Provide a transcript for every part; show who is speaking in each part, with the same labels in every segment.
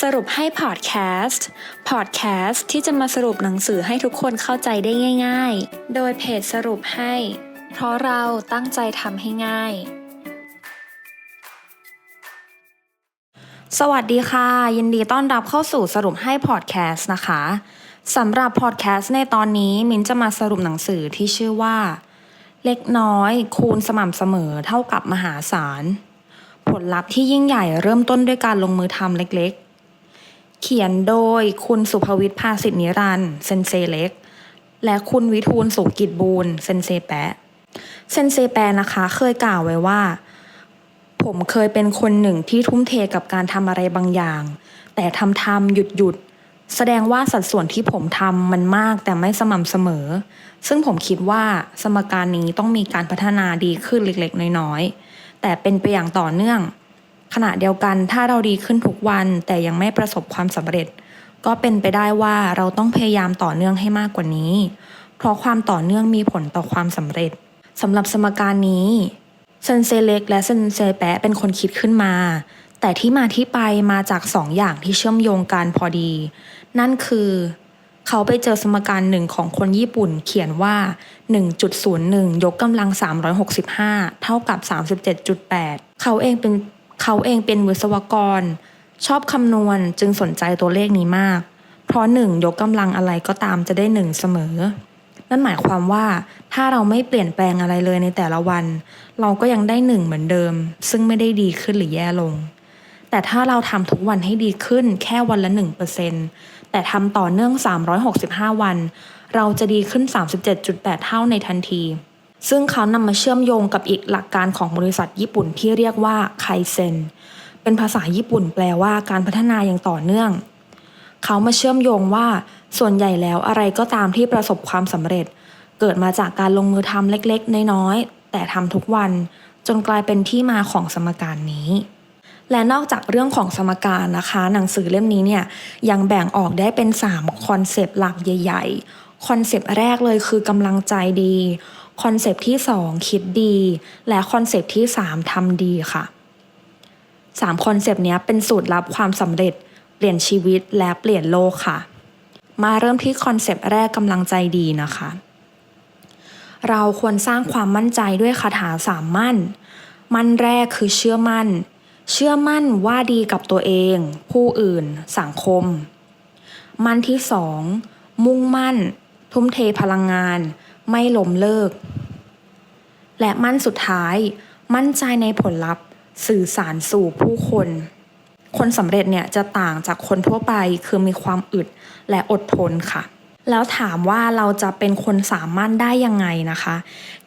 Speaker 1: สรุปให้พอดแคสต์ พอดแคสต์ที่จะมาสรุปหนังสือให้ทุกคนเข้าใจได้ง่าย ๆ โดยเพจสรุปให้ เพราะเราตั้งใจทำให้ง่าย สวัสดีค่ะ ยินดีต้อนรับเข้าสู่สรุปให้พอดแคสต์นะคะสำหรับพอดแคสต์ในตอนนี้มินจะมาสรุปหนังสือที่ชื่อว่า เล็กน้อย คูณสม่ำเสมอเท่ากับมหาศาล ผลลัพธ์ที่ยิ่งใหญ่เริ่มต้นด้วยการลงมือทำเล็กๆ เขียนโดยคุณสุภวิทย์ภาสิทธินิรันด์เซนเซเล็ก และคุณวิทูลสุกิจบูรณ์เซนเซแปะเซนเซแปะนะคะเคยกล่าวไว้ว่า ผมเคยเป็นคนหนึ่งที่ทุ่มเทกับการทำอะไรบางอย่าง แต่ทำทำหยุดหยุดแสดงว่าสัดส่วนที่ผมทำมันมากแต่ไม่สม่ำเสมอ ซึ่งผมคิดว่าสมการนี้ต้องมีการพัฒนาดีขึ้นเล็กๆ น้อยๆ แต่เป็นไปอย่างต่อเนื่อง ขณะเดียวกันถ้าเราดีขึ้นทุกวันแต่ยังไม่ประสบความสำเร็จ ก็เป็นไปได้ว่าเราต้องพยายามต่อเนื่องให้มากกว่านี้ เพราะความต่อเนื่องมีผลต่อความสำเร็จสำหรับสมการนี้เซนเซเล็กและเซนเซแปะเป็นคนคิดขึ้นมา แต่ที่มาที่ไปมาจากสองอย่างที่เชื่อมโยงกันพอดี นั่นคือ เขาไปเจอสมการหนึ่งของคนญี่ปุ่นเขียนว่า 1.01 ยกกำลัง 365 เท่ากับ 37.8 เขาเองเป็น เขาเองเป็นวิศวกร ชอบคำนวณจึงสนใจตัวเลขนี้มาก เพราะ1ยกกำลังอะไรก็ตามจะได้1เสมอ นั่นหมายความว่าถ้าเราไม่เปลี่ยนแปลงอะไรเลยในแต่ละวัน เราก็ยังได้หนึ่งเหมือนเดิม ซึ่งไม่ได้ดีขึ้นหรือแย่ลง แต่ถ้าเราทำทุกวันให้ดีขึ้นแค่วันละ 1%แต่ทำต่อเนื่อง 365 วัน เราจะดีขึ้น 37.8 เท่าในทันที ซึ่งเขานำมาเชื่อมโยงกับอีกหลักการของบริษัทญี่ปุ่นที่เรียกว่าไคเซนเป็นภาษาญี่ปุ่นแปลว่าการพัฒนาอย่างต่อเนื่อง เขามาเชื่อมโยงว่าส่วนใหญ่แล้วอะไรก็ตามที่ประสบความสำเร็จ เกิดมาจากการลงมือทำเล็กๆ น้อยๆ แต่ทำทุกวัน จนกลายเป็นที่มาของสมการนี้และนอกจากเรื่องของสมการนะคะ หนังสือเล่มนี้เนี่ยยังแบ่งออกได้เป็น3คอนเซปต์หลักใหญ่ๆคอนเซปต์แรกเลยคือกำลังใจดี คอนเซปต์ที่ 2 คิดดี และคอนเซปต์ที่ 3ทำดีค่ะ3คอนเซปต์นี้เป็นสูตรลับความสำเร็จ เปลี่ยนชีวิตและเปลี่ยนโลกค่ะ มาเริ่มที่คอนเซปต์แรกกำลังใจดีนะคะ เราควรสร้างความมั่นใจด้วยคาถาสามมั่น มั่นแรกคือเชื่อมั่น เชื่อมั่นว่าดีกับตัวเอง ผู้อื่น สังคม มั่นที่สองมุ่งมั่น ทุ่มเทพลังงาน ไม่ล้มเลิก และมั่นสุดท้ายมั่นใจในผลลัพธ์ สื่อสารสู่ผู้คน คนสำเร็จเนี่ยจะต่างจากคนทั่วไปคือมีความอึดและอดทนค่ะ แล้วถามว่าเราจะเป็นคนสามัญได้ยังไงนะคะ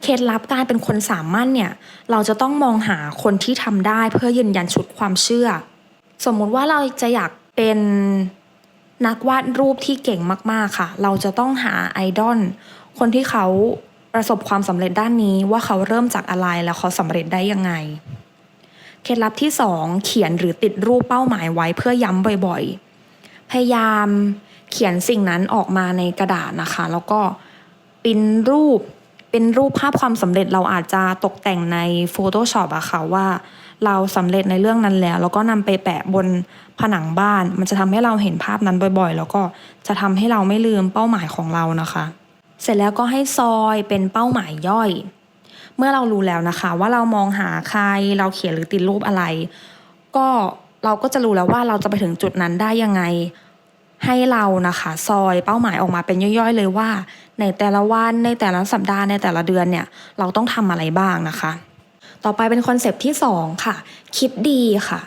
Speaker 1: เคล็ดลับการเป็นคนสามัญเนี่ยเราจะต้องมองหาคนที่ทำได้เพื่อยืนยันชุดความเชื่อ สมมุติว่าเราจะอยากเป็น นักวาดรูปที่เก่งมาก ๆ ค่ะ เราจะต้องหาไอดอลคนที่เขาประสบความสำเร็จด้านนี้ว่าเขาเริ่มจากอะไรแล้วเขาสำเร็จได้ยังไง เคล็ดลับที่ 2 เขียนหรือติดรูปเป้าหมายไว้เพื่อย้ำบ่อยๆ พยายามเขียนสิ่งนั้นออกมาในกระดาษนะคะ แล้วก็ปิ้นรูป เป็นรูปภาพความสำเร็จเราอาจจะตกแต่งใน Photoshop อะค่ะว่าเราสำเร็จในเรื่องนั้นแล้ว แล้วก็นำไปแปะบนผนังบ้าน มันจะทำให้เราเห็นภาพนั้นบ่อยๆ แล้วก็จะทำให้เราไม่ลืมเป้าหมายของเรานะคะ เสร็จแล้วก็ให้ซอยเป็นเป้าหมายย่อย เมื่อเรารู้แล้วนะคะ ว่าเรามองหาใครเราเขียนหรือติดรูปอะไร ก็เราก็จะรู้แล้วว่าเราจะไปถึงจุดนั้นได้ยังไง ให้เรานะคะ ซอยเป้าหมายออกมาเป็นย่อยๆ เลยว่า ในแต่ละวันในแต่ละสัปดาห์ในแต่ละเดือนเนี่ยเราต้องทำอะไรบ้างนะคะ ต่อไปเป็นคอนเซปต์ที่สองค่ะ คิดดีค่ะ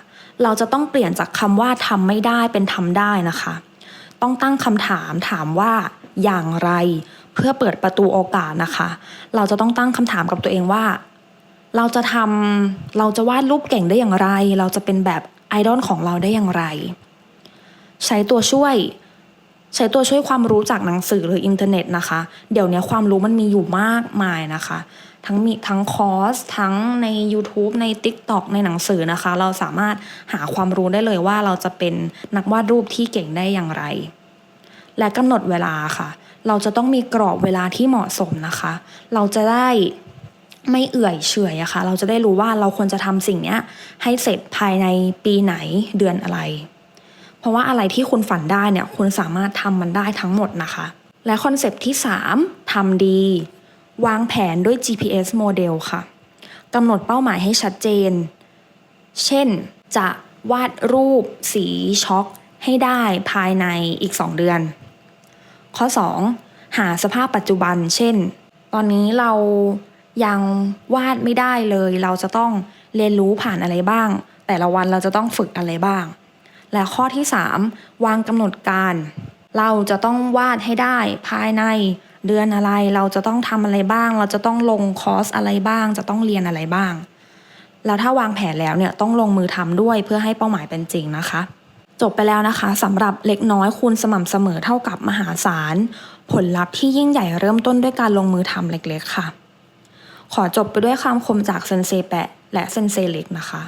Speaker 1: เราจะต้องเปลี่ยนจากคำว่าทำไม่ได้เป็นทำได้นะคะ ต้องตั้งคำถามถามว่าอย่างไรเพื่อเปิดประตูโอกาสนะคะ เราจะต้องตั้งคำถามกับตัวเองว่า เราจะทำเราจะวาดรูปเก่งได้อย่างไร เราจะเป็นแบบไอดอลของเราได้อย่างไร ใช้ตัวช่วย ใช้ตัวช่วยความรู้จากหนังสือหรืออินเทอร์เน็ตนะคะ เดี๋ยวนี้ความรู้มันมีอยู่มากมายนะคะ ทั้งมีทั้งคอร์สทั้งใน YouTube ใน TikTok ในหนังสือนะคะ เราสามารถหาความรู้ได้เลยว่าเราจะเป็นนักวาดรูปที่เก่งได้อย่างไร และกำหนดเวลาค่ะ เราจะต้องมีกรอบเวลาที่เหมาะสมนะคะ เราจะได้ไม่เอื่อยเฉอยอะค่ะ เราจะได้รู้ว่าเราควรจะทำสิ่งนี้ให้เสร็จภายในปีไหนเดือนอะไร เพราะว่าอะไรที่คุณฝันได้เนี่ยคุณสามารถทำมันได้ทั้งหมดนะคะ และคอนเซปต์ที่ 3ทำดี วางแผนด้วย GPS โมเดลค่ะกำหนดเป้าหมายให้ชัดเจน เช่นจะวาดรูปสีช็อกให้ได้ภายในอีก 2 เดือน ข้อ 2 หาสภาพปัจจุบัน เช่น ตอนนี้เรายังวาดไม่ได้เลย เราจะต้องเรียนรู้ผ่านอะไรบ้าง แต่ละวันเราจะต้องฝึกอะไรบ้าง และข้อที่ 3 วางกำหนดการ เราจะต้องวาดให้ได้ภายในเดือนอะไร เราจะต้องทำอะไรบ้าง เราจะต้องลงคอร์สอะไรบ้าง จะต้องเรียนอะไรบ้าง แล้วถ้าวางแผนแล้วเนี่ยต้องลงมือทำด้วยเพื่อให้เป้าหมายเป็นจริงนะคะ จบไปแล้วนะคะสำหรับเล็กน้อยคูณสม่ำเสมอเท่ากับมหาศาล ผลลัพธ์ที่ยิ่งใหญ่เริ่มต้นด้วยการลงมือทำเล็กๆค่ะ ขอจบไปด้วยคำคมจากเซนเซแปะและเซนเซเล็กนะคะ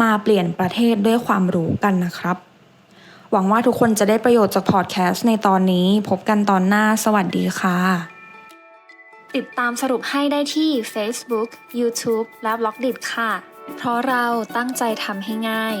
Speaker 1: มาเปลี่ยนประเทศด้วยความรู้กันนะครับ หวังว่าทุกคนจะได้ประโยชน์จากพอดแคสต์ในตอนนี้ พบกันตอนหน้าสวัสดีค่ะ ติดตามสรุปให้ได้ที่ Facebook, YouTube และ b ล็อกดิค่ะ เพราะเราตั้งใจทำให้ง่าย